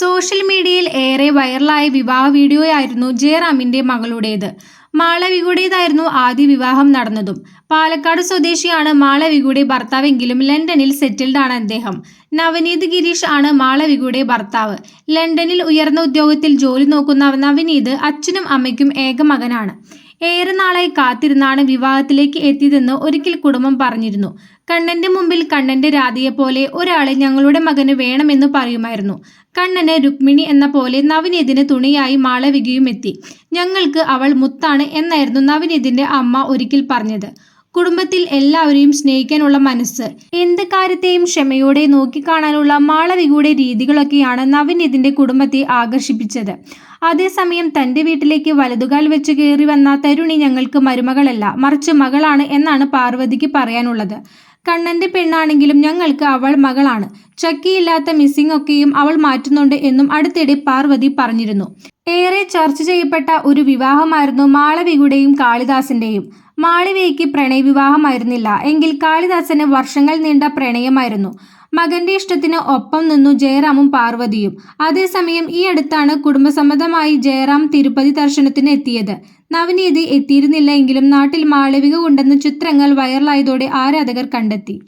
Social മീഡിയയിൽ ഏറെ വൈറലായ വിവാഹ വീഡിയോയായിരുന്നു ജയറാമിന്റെ മകളുടേത്. മാളവികയുടേതായിരുന്നു ആദ്യ വിവാഹം നടന്നതും. പാലക്കാട് സ്വദേശിയാണ് മാളവികയുടെ ഭർത്താവെങ്കിലും ലണ്ടനിൽ ആണ് അദ്ദേഹം. നവനീത് ഗിരീഷ് ആണ് മാളവികയുടെ ഭർത്താവ്. ലണ്ടനിൽ ഉയർന്ന ഉദ്യോഗത്തിൽ ജോലി നോക്കുന്ന നവനീത് അച്ഛനും അമ്മയ്ക്കും ഏക മകനാണ്. ഏറെ നാളായി കാത്തിരുന്നാണ് വിവാഹത്തിലേക്ക് എത്തിയതെന്ന് ഒരിക്കൽ കുടുംബം പറഞ്ഞിരുന്നു. കണ്ണന്റെ മുമ്പിൽ കണ്ണന്റെ രാധയെ പോലെ ഒരാളെ ഞങ്ങളുടെ മകന് വേണമെന്ന് പറയുമായിരുന്നു. കണ്ണന് രുക്മിണി എന്ന പോലെ നവനീതിന് തുണിയായി മാളവികയും എത്തി. ഞങ്ങൾക്ക് അവൾ മുത്താണ് എന്നായിരുന്നു നവനീതിന്റെ അമ്മ ഒരിക്കൽ പറഞ്ഞത്. കുടുംബത്തിൽ എല്ലാവരെയും സ്നേഹിക്കാനുള്ള മനസ്സ് എന്ത് കാര്യത്തെയും ക്ഷമയോടെ നോക്കിക്കാണാനുള്ള മാളവികയുടെ രീതികളൊക്കെയാണ് ഇതിന്റെ കുടുംബത്തെ ആകർഷിപ്പിച്ചത്. അതേസമയം തന്റെ വീട്ടിലേക്ക് വലതുകാൽ വെച്ച് കയറി വന്ന തരുണി ഞങ്ങൾക്ക് മരുമകളല്ല മറിച്ച് മകളാണ് എന്നാണ് പാർവതിക്ക് പറയാനുള്ളത്. കണ്ണന്റെ പെണ്ണാണെങ്കിലും ഞങ്ങൾക്ക് അവൾ മകളാണ്. ചക്കിയില്ലാത്ത മിസ്സിംഗ് ഒക്കെയും അവൾ മാറ്റുന്നുണ്ട് എന്നും അടുത്തിടെ പാർവതി പറഞ്ഞിരുന്നു. ഏറെ ചർച്ച ചെയ്യപ്പെട്ട ഒരു വിവാഹമായിരുന്നു മാളവികയുടെയും കാളിദാസിന്റെയും. മാളവികയ്ക്ക് പ്രണയ വിവാഹമായിരുന്നില്ല. എങ്കിൽ കാളിദാസന് വർഷങ്ങൾ നീണ്ട പ്രണയമായിരുന്നു. മകന്റെ ഇഷ്ടത്തിന് ഒപ്പം നിന്നു ജയറാമും പാർവതിയും. അതേസമയം ഈ അടുത്താണ് കുടുംബസമ്മതമായി ജയറാം തിരുപ്പതി ദർശനത്തിന് എത്തിയത്. നവനീതി എത്തിയിരുന്നില്ല എങ്കിലും നാട്ടിൽ മാളവിക ഉണ്ടെന്ന ചിത്രങ്ങൾ വൈറലായതോടെ ആരാധകർ കണ്ടെത്തി.